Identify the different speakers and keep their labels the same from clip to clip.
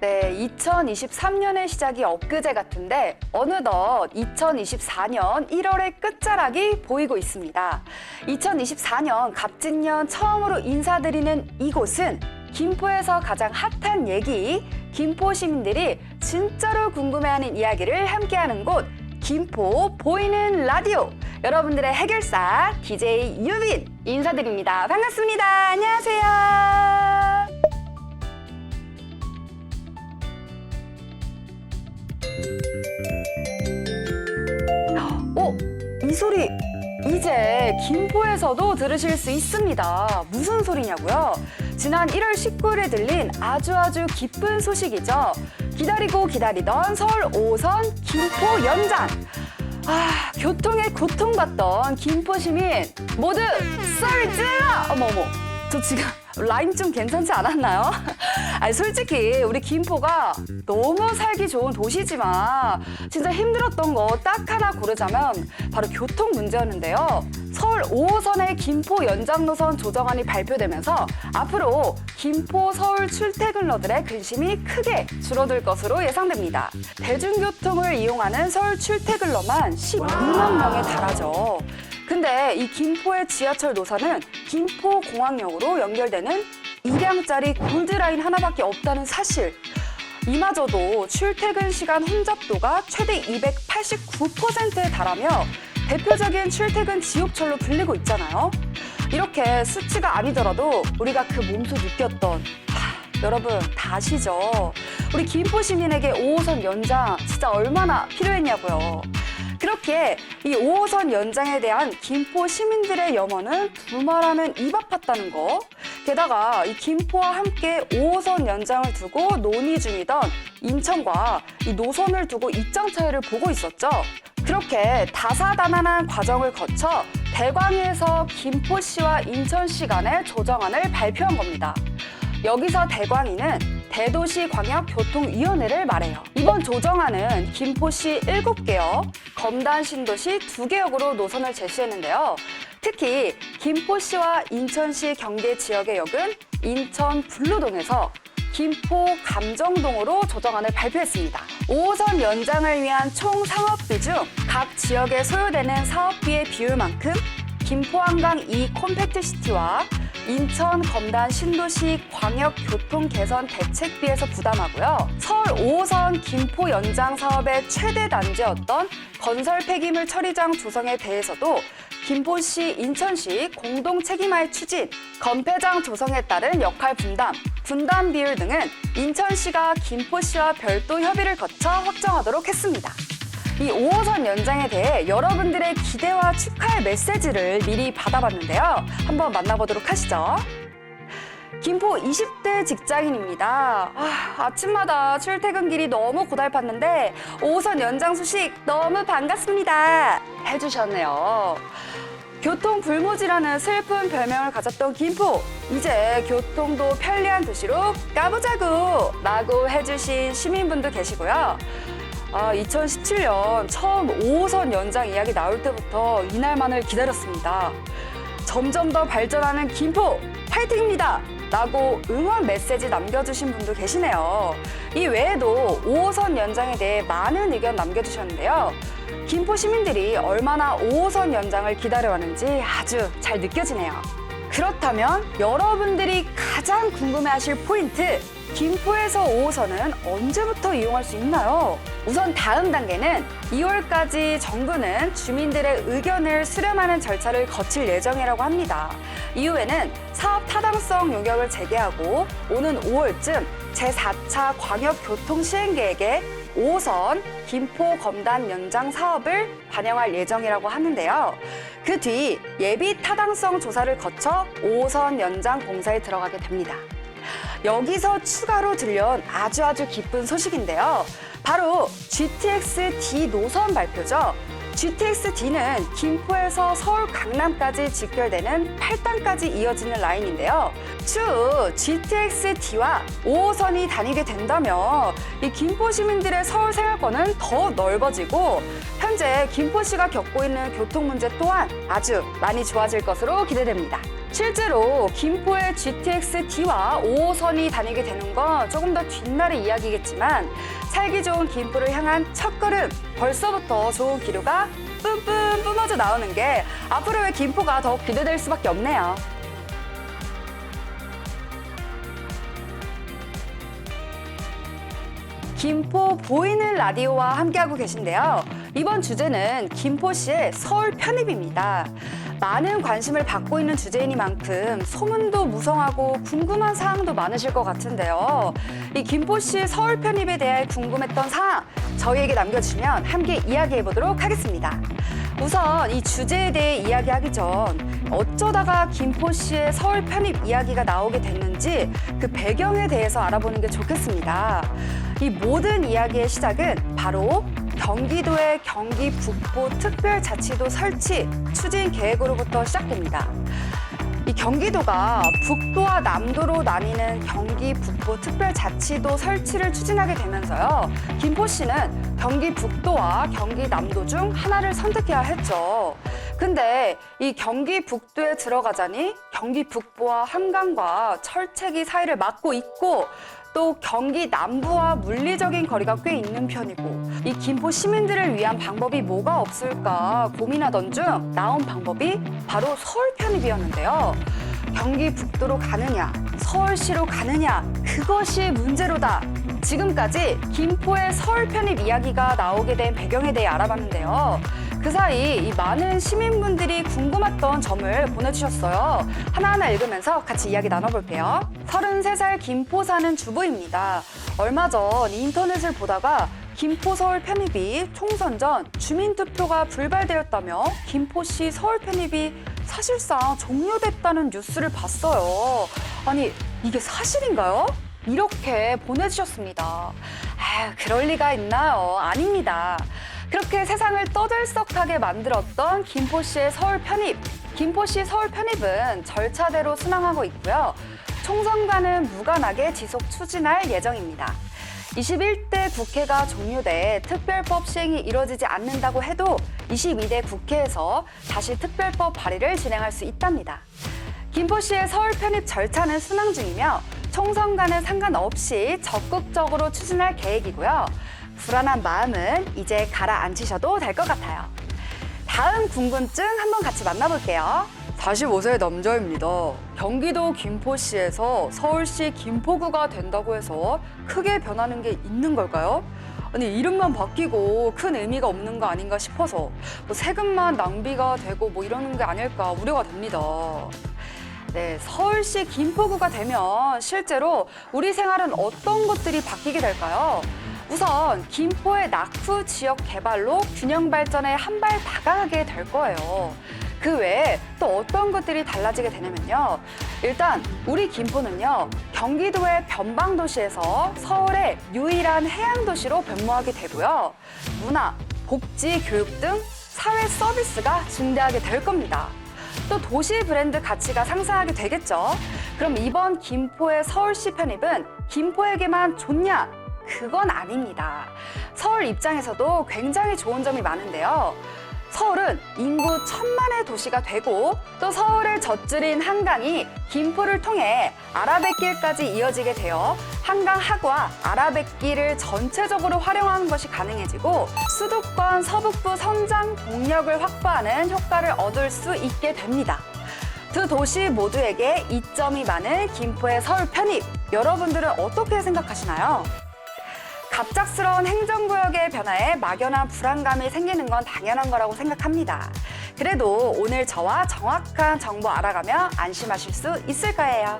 Speaker 1: 네, 2023년의 시작이 엊그제 같은데 어느덧 2024년 1월의 끝자락이 보이고 있습니다. 2024년 갑진년 처음으로 인사드리는 이곳은 김포에서 가장 핫한 얘기, 김포 시민들이 진짜로 궁금해하는 이야기를 함께하는 곳, 김포 보이는 라디오. 여러분들의 해결사 DJ 유빈 인사드립니다. 반갑습니다. 안녕하세요. 이 소리 이제 김포에서도 들으실 수 있습니다. 무슨 소리냐고요? 지난 1월 19일에 들린 아주 아주 기쁜 소식이죠. 기다리고 기다리던 서울 5선 김포 연장. 아, 교통에 고통받던 김포 시민 모두 썰 질러! 어머머, 저 지금 라임 좀 괜찮지 않았나요? 아니, 솔직히 우리 김포가 너무 살기 좋은 도시지만 진짜 힘들었던 거 딱 하나 고르자면 바로 교통 문제였는데요. 서울 5호선의 김포 연장 노선 조정안이 발표되면서 앞으로 김포 서울 출퇴근러들의 근심이 크게 줄어들 것으로 예상됩니다. 대중교통을 이용하는 서울 출퇴근러만 16만 명에 달하죠. 근데 이 김포의 지하철 노선은 김포 공항역으로 연결되는 입양짜리 골드라인 하나밖에 없다는 사실. 이마저도 출퇴근 시간 혼잡도가 최대 289%에 달하며 대표적인 출퇴근 지옥철로 불리고 있잖아요. 이렇게 수치가 아니더라도 우리가 그 몸소 느꼈던 하, 여러분 다 아시죠? 우리 김포 시민에게 5호선 연장 진짜 얼마나 필요했냐고요. 그렇게 이 5호선 연장에 대한 김포 시민들의 염원은 두말하면 입 아팠다는 거. 게다가 이 김포와 함께 5호선 연장을 두고 논의 중이던 인천과 이 노선을 두고 입장 차이를 보고 있었죠. 그렇게 다사다난한 과정을 거쳐 대광위에서 김포시와 인천시 간의 조정안을 발표한 겁니다. 여기서 대광위는 대도시광역교통위원회를 말해요. 이번 조정안은 김포시 7개역, 검단 신도시 2개역으로 노선을 제시했는데요. 특히 김포시와 인천시 경계 지역의 역은 인천 블루동에서 김포 감정동으로 조정안을 발표했습니다. 5호선 연장을 위한 총 상업비 중 각 지역에 소요되는 사업비의 비율만큼 김포 한강 2 콤팩트 시티와 인천 검단 신도시 광역 교통 개선 대책비에서 부담하고요. 서울 5호선 김포 연장 사업의 최대 단지였던 건설 폐기물 처리장 조성에 대해서도 김포시, 인천시 공동 책임하에 추진, 건폐장 조성에 따른 역할 분담, 분담 비율 등은 인천시가 김포시와 별도 협의를 거쳐 확정하도록 했습니다. 이 5호선 연장에 대해 여러분들의 기대와 축하의 메시지를 미리 받아봤는데요. 한번 만나보도록 하시죠. 김포 20대 직장인입니다. 아, 침마다 출퇴근 길이 너무 고달팠는데 5호선 연장 소식 너무 반갑습니다. 해주셨네요. 교통 불모지라는 슬픈 별명을 가졌던 김포. 이제 교통도 편리한 도시로 가보자고! 라고 해주신 시민분도 계시고요. 아, 2017년 처음 5호선 연장 이야기 나올 때부터 이날만을 기다렸습니다. 점점 더 발전하는 김포 파이팅입니다! 라고 응원 메시지 남겨주신 분도 계시네요. 이 외에도 5호선 연장에 대해 많은 의견 남겨주셨는데요. 김포 시민들이 얼마나 5호선 연장을 기다려왔는지 아주 잘 느껴지네요. 그렇다면 여러분들이 가장 궁금해하실 포인트, 김포에서 5호선은 언제부터 이용할 수 있나요? 우선 다음 단계는 2월까지 정부는 주민들의 의견을 수렴하는 절차를 거칠 예정이라고 합니다. 이후에는 사업 타당성 용역을 재개하고 오는 5월쯤 제4차 광역교통 시행계획에 5호선 김포 검단 연장 사업을 반영할 예정이라고 하는데요. 그 뒤 예비 타당성 조사를 거쳐 5호선 연장 공사에 들어가게 됩니다. 여기서 추가로 들려온 아주 아주 기쁜 소식인데요. 바로 GTX D 노선 발표죠. GTX D는 김포에서 서울 강남까지 직결되는 8단까지 이어지는 라인인데요. 추후 GTX D와 5호선이 다니게 된다면 이 김포 시민들의 서울 생활권은 더 넓어지고 현재 김포시가 겪고 있는 교통 문제 또한 아주 많이 좋아질 것으로 기대됩니다. 실제로 김포의 GTX D와 5호선이 다니게 되는 건 조금 더 뒷날의 이야기겠지만 살기 좋은 김포를 향한 첫걸음 벌써부터 좋은 기류가 뿜뿜 뿜어져 나오는 게 앞으로의 김포가 더욱 기대될 수밖에 없네요. 김포 보이는 라디오와 함께하고 계신데요. 이번 주제는 김포시의 서울 편입입니다. 많은 관심을 받고 있는 주제이니만큼 소문도 무성하고 궁금한 사항도 많으실 것 같은데요. 이 김포시 서울 편입에 대해 궁금했던 사항 저희에게 남겨주시면 함께 이야기해 보도록 하겠습니다. 우선 이 주제에 대해 이야기하기 전 어쩌다가 김포시의 서울 편입 이야기가 나오게 됐는지 그 배경에 대해서 알아보는 게 좋겠습니다. 이 모든 이야기의 시작은 바로 경기도의 경기 북부 특별자치도 설치 추진 계획으로부터 시작됩니다. 이 경기도가 북도와 남도로 나뉘는 경기 북부 특별자치도 설치를 추진하게 되면서요. 김포시는 경기 북도와 경기 남도 중 하나를 선택해야 했죠. 근데 이 경기 북도에 들어가자니 경기 북부와 한강과 철책이 사이를 막고 있고 또 경기 남부와 물리적인 거리가 꽤 있는 편이고 이 김포 시민들을 위한 방법이 뭐가 없을까 고민하던 중 나온 방법이 바로 서울 편입이었는데요. 경기 북도로 가느냐, 서울시로 가느냐, 그것이 문제로다. 지금까지 김포의 서울 편입 이야기가 나오게 된 배경에 대해 알아봤는데요. 그 사이 이 많은 시민분들이 궁금했던 점을 보내주셨어요. 하나하나 읽으면서 같이 이야기 나눠볼게요. 33살 김포 사는 주부입니다. 얼마 전 인터넷을 보다가 김포 서울 편입이 총선 전 주민투표가 불발되었다며 김포시 서울 편입이 사실상 종료됐다는 뉴스를 봤어요. 아니, 이게 사실인가요? 이렇게 보내주셨습니다. 아, 그럴 리가 있나요? 아닙니다. 그렇게 세상을 떠들썩하게 만들었던 김포시의 서울 편입. 김포시 서울 편입은 절차대로 순항하고 있고요. 총선과는 무관하게 지속 추진할 예정입니다. 21대 국회가 종료돼 특별법 시행이 이뤄지지 않는다고 해도 22대 국회에서 다시 특별법 발의를 진행할 수 있답니다. 김포시의 서울 편입 절차는 순항 중이며 총선과는 상관없이 적극적으로 추진할 계획이고요. 불안한 마음은 이제 가라앉히셔도 될 것 같아요. 다음 궁금증 한번 같이 만나볼게요. 45세 남자입니다. 경기도 김포시에서 서울시 김포구가 된다고 해서 크게 변하는 게 있는 걸까요? 아니 이름만 바뀌고 큰 의미가 없는 거 아닌가 싶어서 뭐 세금만 낭비가 되고 뭐 이러는 게 아닐까 우려가 됩니다. 네, 서울시 김포구가 되면 실제로 우리 생활은 어떤 것들이 바뀌게 될까요? 우선 김포의 낙후 지역 개발로 균형 발전에 한 발 다가가게 될 거예요. 그 외에 또 어떤 것들이 달라지게 되냐면요. 일단 우리 김포는요. 경기도의 변방 도시에서 서울의 유일한 해양 도시로 변모하게 되고요. 문화, 복지, 교육 등 사회 서비스가 증대하게 될 겁니다. 또 도시 브랜드 가치가 상승하게 되겠죠. 그럼 이번 김포의 서울시 편입은 김포에게만 좋냐? 그건 아닙니다. 서울 입장에서도 굉장히 좋은 점이 많은데요. 서울은 인구 천만의 도시가 되고 또 서울을 젖줄인 한강이 김포를 통해 아라뱃길까지 이어지게 되어 한강 하구와 아라뱃길을 전체적으로 활용하는 것이 가능해지고 수도권 서북부 성장 동력을 확보하는 효과를 얻을 수 있게 됩니다. 두 도시 모두에게 이점이 많은 김포의 서울 편입 여러분들은 어떻게 생각하시나요? 갑작스러운 행정구역의 변화에 막연한 불안감이 생기는 건 당연한 거라고 생각합니다. 그래도 오늘 저와 정확한 정보 알아가며 안심하실 수 있을 거예요.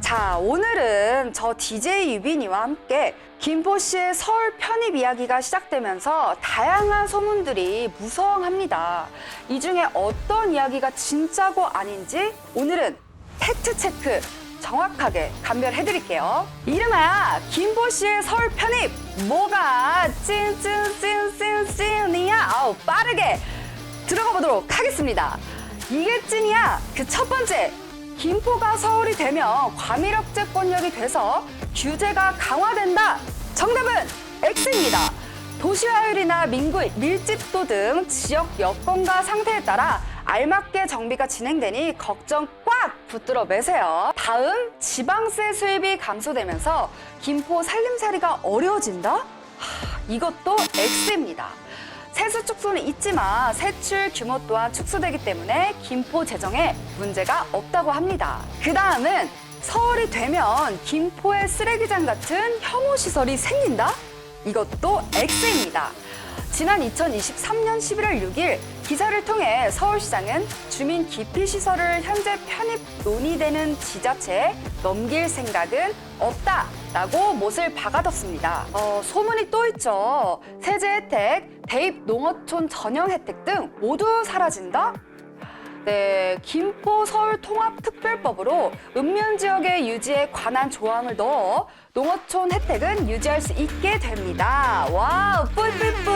Speaker 1: 자, 오늘은 저 DJ 유빈이와 함께 김포시의 서울 편입 이야기가 시작되면서 다양한 소문들이 무성합니다. 이 중에 어떤 이야기가 진짜고 아닌지 오늘은 팩트 체크 정확하게 감별해 드릴게요. 이름하야 김포시의 서울 편입 뭐가 찐찐찐찐찐이야 아우 빠르게 들어가 보도록 하겠습니다. 이게 찐이야 그 첫 번째 김포가 서울이 되면 과밀억제권력이 돼서 규제가 강화된다. 정답은 X입니다. 도시화율이나 민구 밀집도 등 지역 여건과 상태에 따라 알맞게 정비가 진행되니 걱정 꽉 붙들어 매세요. 다음 지방세 수입이 감소되면서 김포 살림살이가 어려워진다? 하, 이것도 X입니다. 세수 축소는 있지만 세출 규모 또한 축소되기 때문에 김포 재정에 문제가 없다고 합니다. 그 다음은 서울이 되면 김포에 쓰레기장 같은 혐오 시설이 생긴다? 이것도 X입니다. 지난 2023년 11월 6일 기사를 통해 서울시장은 주민 기피 시설을 현재 편입 논의되는 지자체에 넘길 생각은 없다 라고 못을 박아뒀습니다. 어, 소문이 또 있죠. 세제 혜택, 대입 농어촌 전형 혜택 등 모두 사라진다? 네, 김포 서울 통합 특별법으로 읍면 지역의 유지에 관한 조항을 넣어 농어촌 혜택은 유지할 수 있게 됩니다. 와우, 뿔뿔뿔.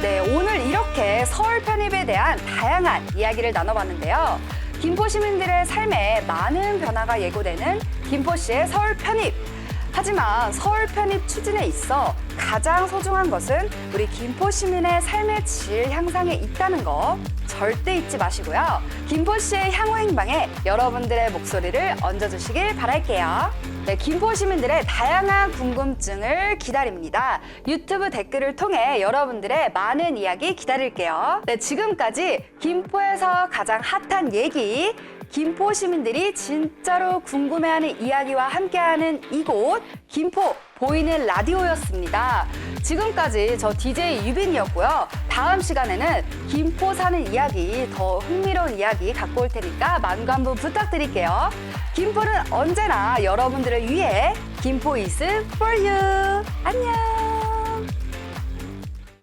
Speaker 1: 네, 오늘 이렇게 서울 편입에 대한 다양한 이야기를 나눠봤는데요. 김포 시민들의 삶에 많은 변화가 예고되는 김포시의 서울 편입. 하지만 서울 편입 추진에 있어 가장 소중한 것은 우리 김포 시민의 삶의 질 향상에 있다는 거 절대 잊지 마시고요. 김포시의 향후 행방에 여러분들의 목소리를 얹어주시길 바랄게요. 네, 김포 시민들의 다양한 궁금증을 기다립니다. 유튜브 댓글을 통해 여러분들의 많은 이야기 기다릴게요. 네, 지금까지 김포에서 가장 핫한 얘기 김포 시민들이 진짜로 궁금해하는 이야기와 함께하는 이곳 김포 보이는 라디오였습니다. 지금까지 저 DJ 유빈이었고요. 다음 시간에는 김포 사는 이야기, 더 흥미로운 이야기 갖고 올 테니까 만관부 부탁드릴게요. 김포는 언제나 여러분들을 위해 김포 is for you. 안녕.